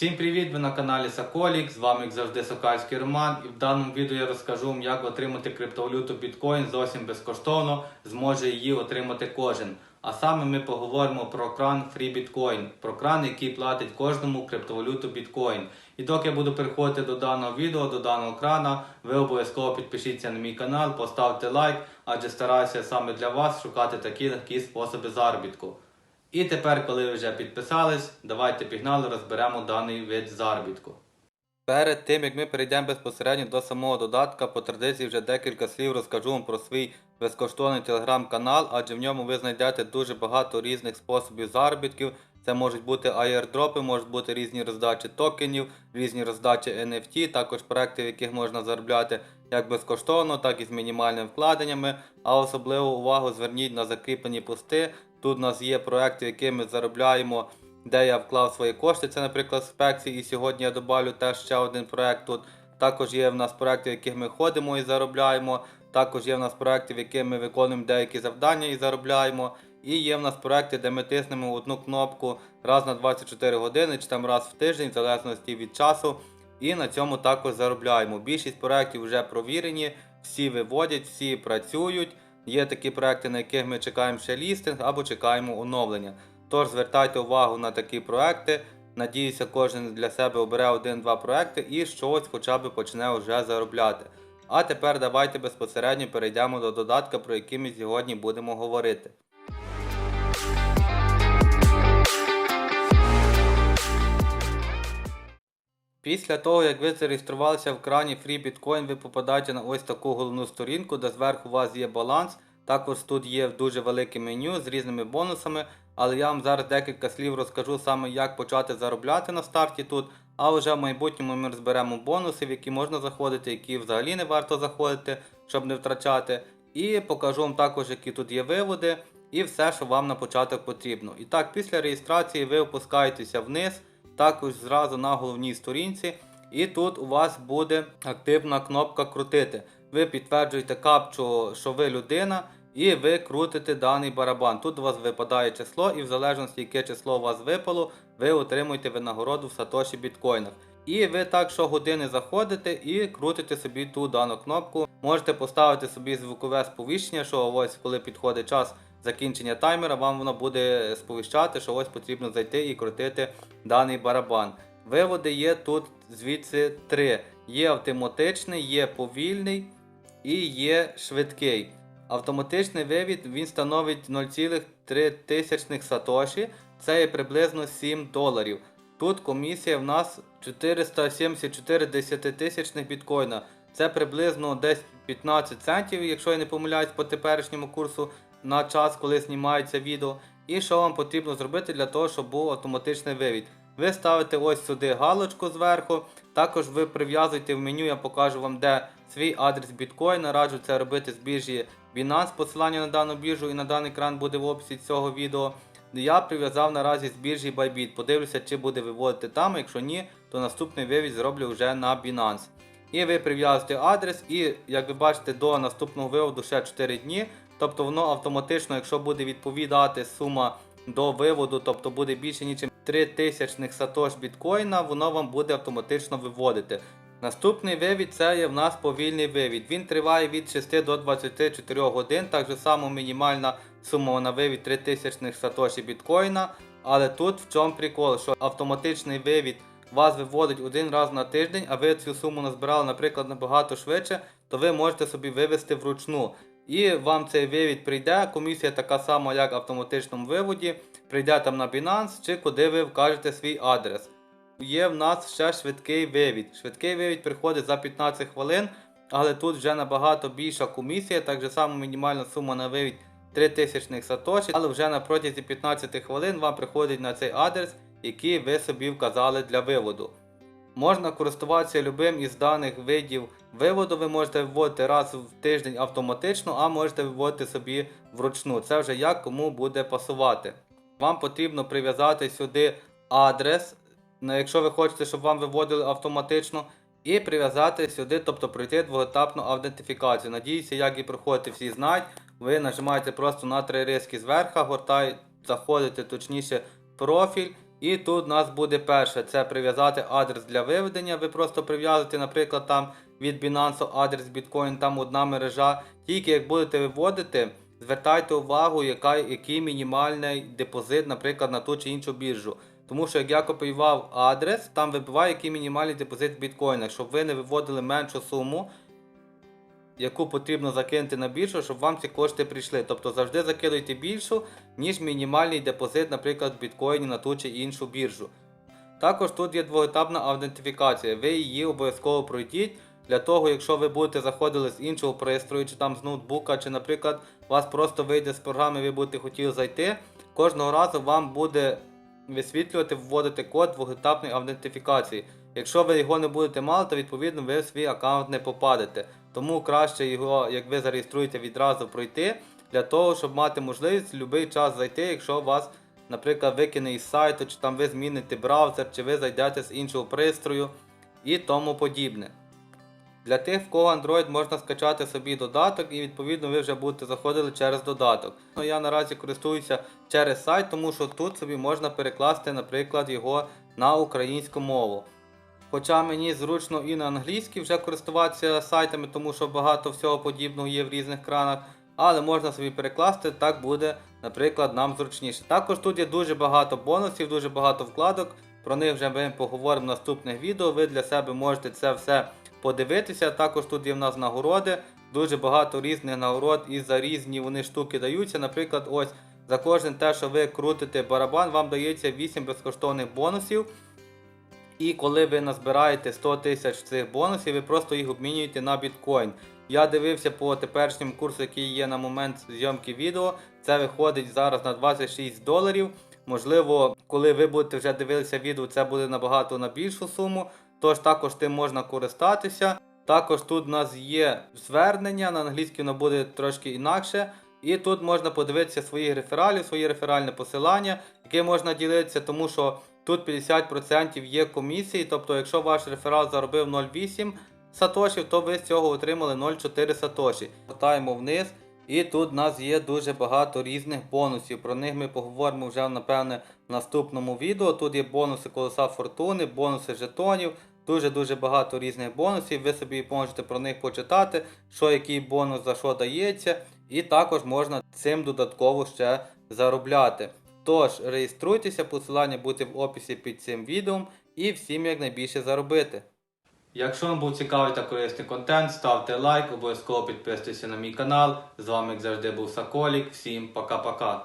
Всім привіт! Ви на каналі Соколік. З вами як завжди Сокальський Роман. І в даному відео я розкажу вам, як отримати криптовалюту біткоін зовсім безкоштовно, зможе її отримати кожен. А саме ми поговоримо про кран Free Bitcoin, про кран, який платить кожному криптовалюту біткоін. І доки я буду переходити до даного відео, до даного крана, ви обов'язково підпишіться на мій канал, поставте лайк, адже стараюся саме для вас шукати такі легкі способи заробітку. І тепер, коли ви вже підписались, давайте пігнали, розберемо даний вид заробітку. Перед тим як ми перейдемо безпосередньо до самого додатка, по традиції вже декілька слів розкажу вам про свій безкоштовний телеграм-канал, адже в ньому ви знайдете дуже багато різних способів заробітків. Це можуть бути аєрдропи, можуть бути різні роздачі токенів, різні роздачі NFT, також проекти, в яких можна заробляти як безкоштовно, так і з мінімальними вкладеннями. А особливу увагу зверніть на закріплені пости. Тут у нас є проекти, які ми заробляємо, де я вклав свої кошти. Це, наприклад, спекції. І сьогодні я добавлю теж ще один проект тут. Також є в нас проекти, в яких ми ходимо і заробляємо. Також є в нас проекти, в яких ми виконуємо деякі завдання і заробляємо. І є в нас проекти, де ми тиснемо одну кнопку раз на 24 години чи там раз в тиждень, в залежності від часу. І на цьому також заробляємо. Більшість проєктів вже провірені, всі виводять, всі працюють. Є такі проекти, на яких ми чекаємо ще лістинг або чекаємо оновлення. Тож звертайте увагу на такі проекти. Надіюся, кожен для себе обере один-два проекти і щось хоча б почне вже заробляти. А тепер давайте безпосередньо перейдемо до додатка, про який ми сьогодні будемо говорити. Після того, як ви зареєструвалися в крані Free Bitcoin, ви попадаєте на ось таку головну сторінку, де зверху у вас є баланс. Також тут є дуже велике меню з різними бонусами, але я вам зараз декілька слів розкажу саме, як почати заробляти на старті тут. А вже в майбутньому ми розберемо бонуси, в які можна заходити, які взагалі не варто заходити, щоб не втрачати. І покажу вам також, які тут є виводи, і все, що вам на початок потрібно. І так, після реєстрації ви опускаєтеся вниз також зразу на головній сторінці. І тут у вас буде активна кнопка крутити. Ви підтверджуєте капчу, що ви людина, і ви крутите даний барабан. Тут у вас випадає число, і в залежності, яке число у вас випало, ви отримуєте винагороду в сатоші біткоїнах. І ви так щогодини заходите і крутите собі ту дану кнопку. Можете поставити собі звукове сповіщення, що ось коли підходить час закінчення таймера, вам воно буде сповіщати, що ось потрібно зайти і крутити даний барабан. Виводи є тут звідси три. Є автоматичний, є повільний і є швидкий. Автоматичний вивід він становить 0,3 сатоші, це є приблизно 7 доларів. Тут комісія в нас 474 десятитисячних біткоїна. Це приблизно десь 15 центів, якщо я не помиляюсь по теперішньому курсу на час, коли знімається відео. І що вам потрібно зробити для того, щоб був автоматичний вивід. Ви ставите ось сюди галочку зверху. Також ви прив'язуєте в меню, я покажу вам, де свій адрес біткоїна. Раджу це робити з біржі Binance. Посилання на дану біржу і на даний екран буде в описі цього відео. Я прив'язав наразі з біржі Bybit. Подивлюся, чи буде виводити там. Якщо ні, то наступний вивід зроблю вже на Binance. І ви прив'язуєте адрес, і як ви бачите, до наступного виводу ще 4 дні. Тобто воно автоматично, якщо буде відповідати сума до виводу, тобто буде більше ніж 3000 сатош біткоїна, воно вам буде автоматично виводити. Наступний вивід це є в нас повільний вивід. Він триває від 6 до 24 годин. Так само мінімальна сума на вивід 3000 сатоші біткоїна. Але тут в чому прикол, що автоматичний вивід вас виводить один раз на тиждень, а ви цю суму назбирали, наприклад, набагато швидше, то ви можете собі вивести вручну. І вам цей вивід прийде, комісія така сама, як в автоматичному виводі, прийде там на Binance чи куди ви вкажете свій адрес. Є в нас ще швидкий вивід. Швидкий вивід приходить за 15 хвилин, але тут вже набагато більша комісія, так само мінімальна сума на вивід 3000 сатоші, але вже на протязі 15 хвилин вам приходить на цей адрес, який ви собі вказали для виводу. Можна користуватися любим із даних видів виводу. Ви можете виводити раз в тиждень автоматично, а можете виводити собі вручну. Це вже як кому буде пасувати. Вам потрібно прив'язати сюди адрес, якщо ви хочете, щоб вам виводили автоматично, і прив'язати сюди, тобто пройти двоетапну аутентифікацію. Надіюся, як і проходити, всі знають. Ви нажимаєте просто на три риски зверху, гортаєте, заходите точніше профіль. І тут у нас буде перше, це прив'язати адрес для виведення. Ви просто прив'язуєте, наприклад, там від Binance адрес Bitcoin, там одна мережа. Тільки як будете виводити, звертайте увагу, яка, який мінімальний депозит, наприклад, на ту чи іншу біржу. Тому що як я копіював адрес, там вибиває який мінімальний депозит в біткоїнах, щоб ви не виводили меншу суму, яку потрібно закинути на біржу, щоб вам ці кошти прийшли. Тобто завжди закидуйте більшу, ніж мінімальний депозит, наприклад, в біткоїні на ту чи іншу біржу. Також тут є двоетапна аутентифікація. Ви її обов'язково пройдіть. Для того, якщо ви будете заходили з іншого пристрою, чи там з ноутбука, чи, наприклад, вас просто вийде з програми, ви будете хотіли зайти, кожного разу вам буде висвітлювати, вводити код двохетапної аутентифікації. Якщо ви його не будете мати, то відповідно ви в свій аккаунт не попадете. Тому краще його, як ви зареєструєте, відразу пройти, для того, щоб мати можливість в будь-який час зайти, якщо вас, наприклад, викине із сайту, чи там ви зміните браузер, чи ви зайдете з іншого пристрою і тому подібне. Для тих, в кого Android можна скачати собі додаток і відповідно ви вже будете заходили через додаток. Ну, Я наразі користуюся через сайт, тому що тут собі можна перекласти, наприклад, його на українську мову. Хоча мені зручно і на англійській вже користуватися сайтами, тому що багато всього подібного є в різних кранах, але можна собі перекласти, так буде, наприклад, нам зручніше. Також тут є дуже багато бонусів, дуже багато вкладок. Про них вже ми поговоримо в наступних відео. Ви для себе можете це все подивитися. Також тут є в нас нагороди, дуже багато різних нагород і за різні вони штуки даються. Наприклад, ось за кожен те, що ви крутите барабан, вам дається 8 безкоштовних бонусів. І коли ви назбираєте 100 тисяч цих бонусів, ви просто їх обмінюєте на біткоін. Я дивився по теперішньому курсу, який є на момент зйомки відео. Це виходить зараз на 26 доларів. Можливо, коли ви будете вже дивитися відео, це буде набагато на більшу суму. Тож також тим можна користатися. Також тут у нас є звернення, на англійській воно буде трошки інакше. І тут можна подивитися своїх рефералів, своє реферальне посилання, яке можна ділитися, тому що тут 50% є комісії. Тобто, якщо ваш реферал заробив 0,8 сатошів, то ви з цього отримали 0,4 сатоші. Гортаємо вниз. І тут у нас є дуже багато різних бонусів. Про них ми поговоримо вже, напевне, в наступному відео. Тут є бонуси колеса фортуни, бонуси жетонів, дуже-дуже багато різних бонусів. Ви собі можете про них почитати, що який бонус за що дається. І також можна цим додатково ще заробляти. Тож, реєструйтеся, посилання буде в описі під цим відео і всім якнайбільше заробити. Якщо вам був цікавий та корисний контент, ставте лайк, обов'язково підписуйтесь на мій канал. З вами, як завжди, був Саколік. Всім пока-пока.